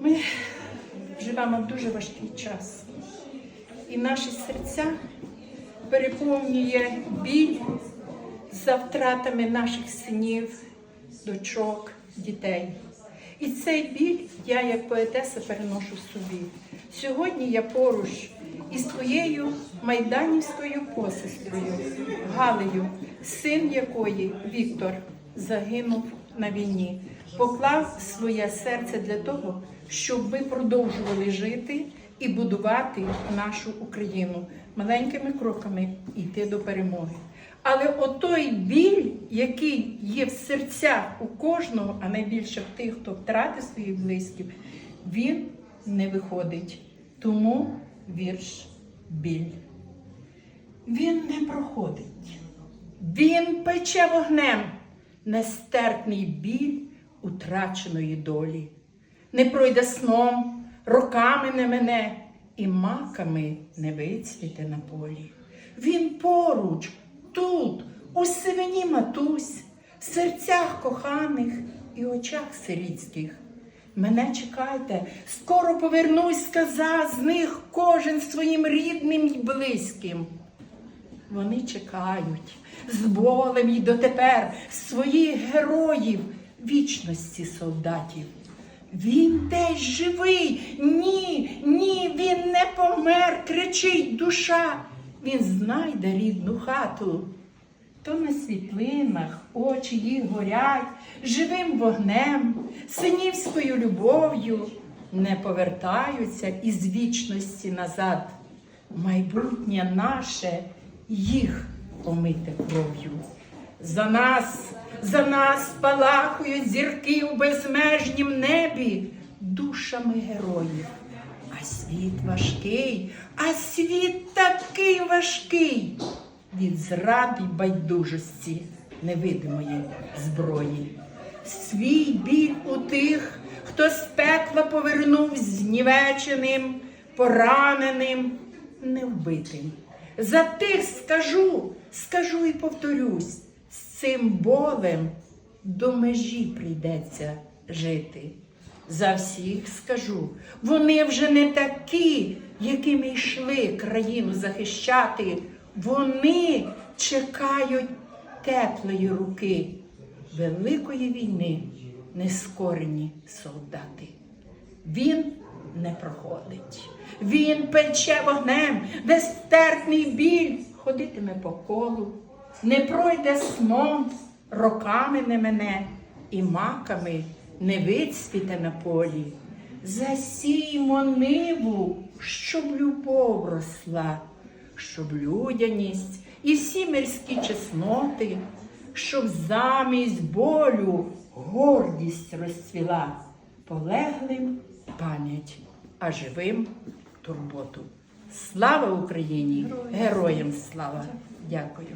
Ми живемо в дуже важкий час. І наші серця переповнює біль за втратами наших синів, дочок, дітей. І цей біль я, як поетеса, переношу собі. Сьогодні я поруч із твоєю майданівською посестрою Галею, син якої Віктор загинув на війні, поклав своє серце для того, щоб ми продовжували жити і будувати нашу Україну маленькими кроками йти до перемоги. Але отой біль, який є в серцях у кожного, а найбільше в тих, хто втратив своїх близьких, він не виходить. Тому вірш біль. Він не проходить. Він пече вогнем нестерпний біль утраченої долі. Не пройде сном, роками не мене, і маками не вицвіте на полі. Він поруч, тут, у сивині матусь, в серцях коханих і очах сирітських. Мене чекайте, скоро повернусь, сказав з них кожен своїм рідним й близьким. Вони чекають з болем й дотепер своїх героїв вічності солдатів. Він десь живий. Ні, ні, він не помер, кричить душа. Він знайде рідну хату. То на світлинах очі їх горять живим вогнем, синівською любов'ю, не повертаються із вічності назад. Майбутнє наше їх омите кров'ю. За нас, за нас палахують зірки у безмежнім небі душами героїв. А світ важкий, а світ такий важкий від зради й байдужості невидимої зброї. Свій біль у тих, хто з пекла повернув знівеченим, пораненим, невбитим. За тих скажу, скажу і повторюсь, з цим болем до межі прийдеться жити. За всіх скажу, вони вже не такі, якими йшли країну захищати. Вони чекають теплої руки великої війни, нескорені солдати. Він не проходить. Він пече вогнем, нестерпний біль ходитиме по колу, не пройде сном, роками не мене, і маками не вицвіте на полі. Засіймо ниву, щоб любов росла, щоб людяність і всі мирські чесноти, щоб замість болю гордість розцвіла, полеглим пам'ять, а живим турботу. Слава Україні! Героям слава! Дякую.